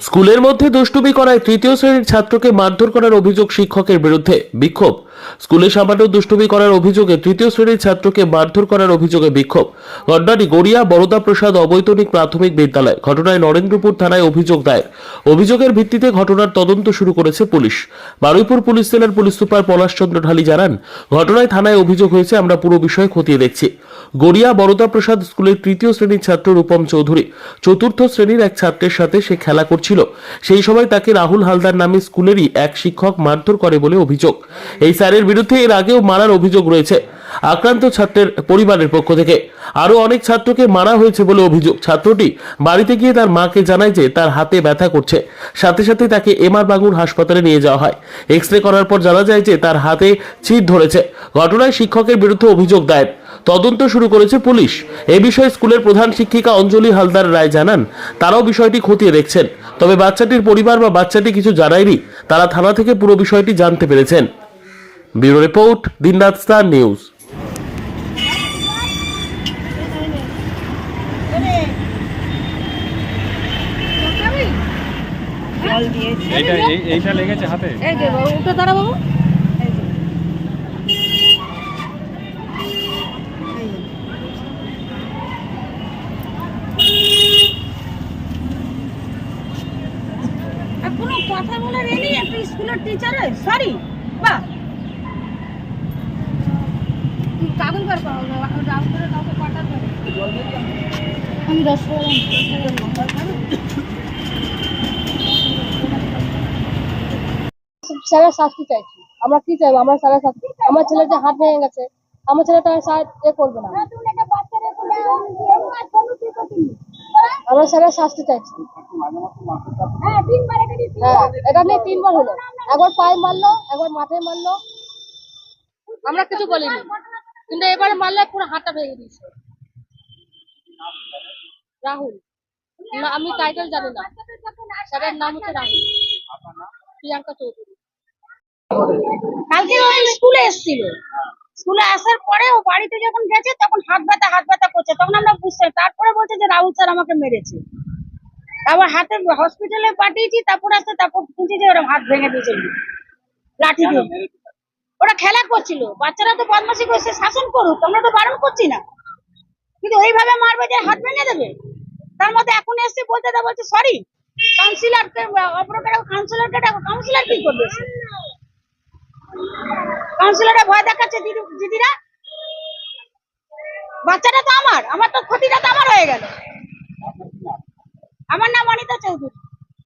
স্কুলের মধ্যে দুষ্টুমি করায় তৃতীয় শ্রেণির ছাত্রকে মারধর করার অভিযোগ শিক্ষকের বিরুদ্ধে। বিক্ষোভ। স্কুলে সামান্য দুষ্টুমি করার অভিযোগে তৃতীয় শ্রেণির ছাত্রকে মারধর করার অভিযোগে বিক্ষোভ। ঘটনাটি গড়িয়া বরদা প্রসাদ অবৈতনিক প্রাথমিক বিদ্যালয়। ঘটনায় নরেন্দ্রপুর থানায় অভিযোগ দায়ের। অভিযোগের ভিত্তিতে ঘটনার তদন্ত শুরু করেছে পুলিশ। বারুইপুর পুলিশ জেলার পুলিশ সুপার পলাশচন্দ্র ঢালি জানান, ঘটনায় থানায় অভিযোগ হয়েছে, আমরা পুরো বিষয় খতিয়ে দেখছি। গড়িয়া বরদা প্রসাদ স্কুলের তৃতীয় শ্রেণির ছাত্র রূপম চৌধুরী, চতুর্থ শ্রেণির এক ছাত্রের সাথে সে খেলা করছিল। সেই সময় তাকে রাহুল হালদার নামে স্কুলেরই এক শিক্ষক মারধর করে বলে অভিযোগ। এই স্যারের বিরুদ্ধে এর আগেও মারার অভিযোগ রয়েছে। আক্রান্ত ছাত্রের পরিবারের পক্ষ থেকে। আরও অনেক ছাত্রকে মারা হয়েছে বলে অভিযোগ। ছাত্রটি বাড়িতে গিয়ে তার মাকে জানায় যে তার হাতে ব্যথা করছে। সাথে সাথে তাকে এমআর বাঙুর হাসপাতালে নিয়ে যাওয়া হয়। এক্স রে করার পর জানা যায় যে তার হাতে ছিট ধরেছে। ঘটনায় শিক্ষকের বিরুদ্ধে অভিযোগ দায়ের। তদন্ত শুরু করেছে পুলিশ। এ বিষয়ে স্কুলের প্রধান শিক্ষিকা অঞ্জলি হালদার রায় জানান, তারাও বিষয়টি খতিয়ে দেখছেন। তবে বাচ্চাটির পরিবার বা বাচ্চাটি কিছু জানায়নি। তারা থানা থেকে পুরো বিষয়টি জানতে পেরেছেন। ব্যুরো রিপোর্ট দিনরাত স্টার নিউজ এইটা এইটা লেগেছে হাতে এই যে বাবু দাঁড়া বাবু এই যে। এই যে। আর কোনো কথা বলার এ নেই একটা স্কুলের টিচারে সরি বাহ করো করে আমি দশ স্যারের শাস্তি চাইছি। আমরা কি চাইব? আমরা স্যারের শাস্তি আমার ছেলে যে ভেঙে গেছে, আমার ছেলেটা এ করবে না। স্যারের শাস্তি চাইছি। হ্যাঁ এটা নিয়ে তিনবার হলো। একবার পায়ে মারলো, একবার মাথায় মারলো। আমরা কিছু বলিনি। কিন্তু এবারে মারলে পুরো হাতটা ভেঙে দিয়েছে। রাহুল। আমি টাইটেল জানি না। স্যারের নাম হচ্ছে রাহুল। প্রিয়াঙ্কা চৌধুরী। কালকে ওই স্কুলে এসেছিল। স্কুলে আসার পরে ও বাড়িতে যখন গেছে, তখন হাত ব্যথা হাত ব্যথা করছে। তখন আমরা বুঝতে তারপরে বলছে যে রাহুল স্যার আমাকে মেরেছে। আবার হাতে হসপিটালে পাঠিয়েছি, তারপর আসতে, তারপর শুনছি যে ওরা হাত ভেঙে দিয়েছে। লাঠি দিয়ে। ওরা খেলা করছিল, বাচ্চারা তো বদমাশি করছে, শাসন করুক, আমরা তো বারণ করছি না। কিন্তু এইভাবে মারবে যে হাত ভেঙে দেবে? তার মধ্যে এখন এসে বলতে দেবো বলছে সরি কাউন্সিলরকে অপরকে কাউন্সিলরকে ডাকো কাউন্সিলর কি করবে? কাউন্সিলররা ভয় দেখাচ্ছে, দিদি, দিদিরা বাচ্চাটা তো আমার আমার তো ক্ষতিটা তো আমার হয়ে গেল। আমার নাম অনিতা চৌধুরী।